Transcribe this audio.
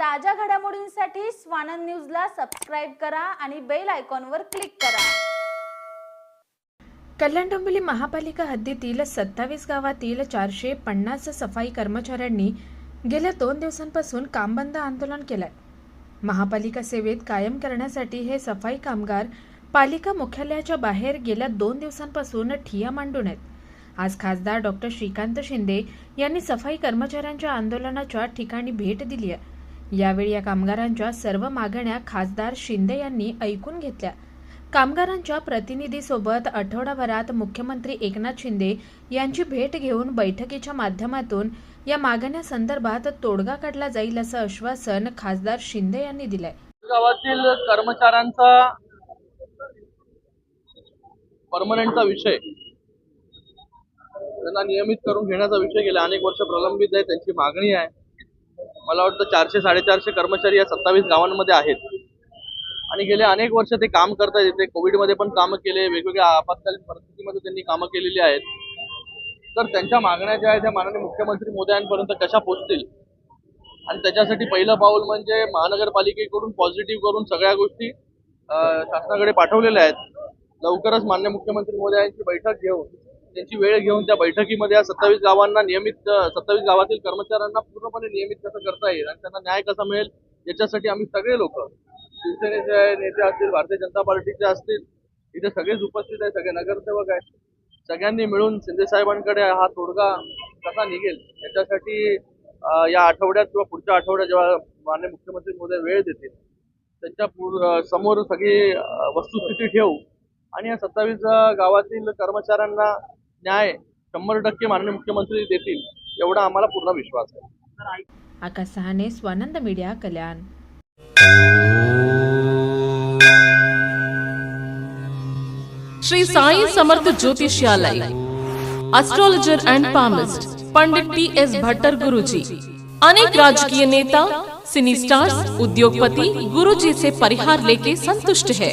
ताज्या घडामोडींसाठी स्वानंद न्यूजला सबस्क्राईब करा आणि बेल आयकॉनवर क्लिक करा. कल्याण डोंबिवली महापालिका हद्दीतील सत्तावीस गावातील चारशे पन्नास सफाई कर्मचाऱ्यांनी गेल्या दोन दिवसांपासून कामबंद आंदोलन केलंय. महापालिका सेवेत कायम करण्यासाठी हे सफाई कामगार पालिका मुख्यालयाच्या बाहेर गेल्या दोन दिवसांपासून ठिया मांडून आहेत. आज खासदार डॉक्टर श्रीकांत शिंदे यांनी सफाई कर्मचाऱ्यांच्या आंदोलनाच्या ठिकाणी भेट दिली आहे. यावेळी या कामगारांच्या सर्व मागण्या खासदार शिंदे यांनी ऐकून घेतल्या. कामगारांच्या प्रतिनिधीसोबत आठवडाभरात मुख्यमंत्री एकनाथ शिंदे यांची भेट घेऊन बैठकीच्या माध्यमातून या मागण्या तोडगा काढला जाईल असं आश्वासन खासदार शिंदे यांनी दिलंय. गावातील कर्मचाऱ्यांचा परमनंटचा विषय त्यांना नियमित करून घेण्याचा विषय गेल्या अनेक वर्ष प्रलंबित आहे त्यांची मागणी आहे. मला वाटतं चारशे साडेचारशे कर्मचारी या सत्तावीस गावांमध्ये आहेत. आणि गेले अनेक वर्ष ते काम करतात इथे कोविडमध्ये पण कामं केले वेगवेगळ्या आपत्कालीन परिस्थितीमध्ये त्यांनी कामं केलेली आहेत. तर त्यांच्या मागण्या ज्या आहेत त्या माननीय मुख्यमंत्री मोदयांपर्यंत कशा पोहोचतील आणि त्याच्यासाठी पहिलं पाऊल म्हणजे महानगरपालिकेकडून पॉझिटिव्ह करून सगळ्या गोष्टी शासनाकडे पाठवलेल्या आहेत. लवकरच मान्य मुख्यमंत्री मोदयांची बैठक घेऊन त्यांची वेळ घेऊन त्या बैठकीमध्ये या सत्तावीस गावांना नियमित सत्तावीस गावातील कर्मचाऱ्यांना पूर्णपणे नियमित कसं करता येईल आणि त्यांना न्याय कसा मिळेल याच्यासाठी आम्ही सगळे लोक शिवसेनेचे नेते असतील भारतीय जनता पार्टीचे असतील इथे सगळेच उपस्थित आहे सगळे नगरसेवक आहेत. सगळ्यांनी मिळून शिंदे साहेबांकडे हा तोडगा कसा निघेल याच्यासाठी या आठवड्यात किंवा पुढच्या आठवड्यात जेव्हा माननीय मुख्यमंत्री मोदी वेळ देतील त्यांच्यासमोर सगळी वस्तुस्थिती ठेवू आणि या सत्तावीस गावातील कर्मचाऱ्यांना न्याय शंभर टक्के माननीय मुख्यमंत्री देतील एवढा आम्हाला पूर्ण विश्वास आहे. Akash Sahane Swanand media Kalyan. Shri Sai Samarth Jyotishalay astrologer and palmist Pandit T S Bhattar Guruji. अनेक राजकीय नेता सिनी स्टार्स उद्योगपति गुरुजी से परिहार लेके संतुष्ट है।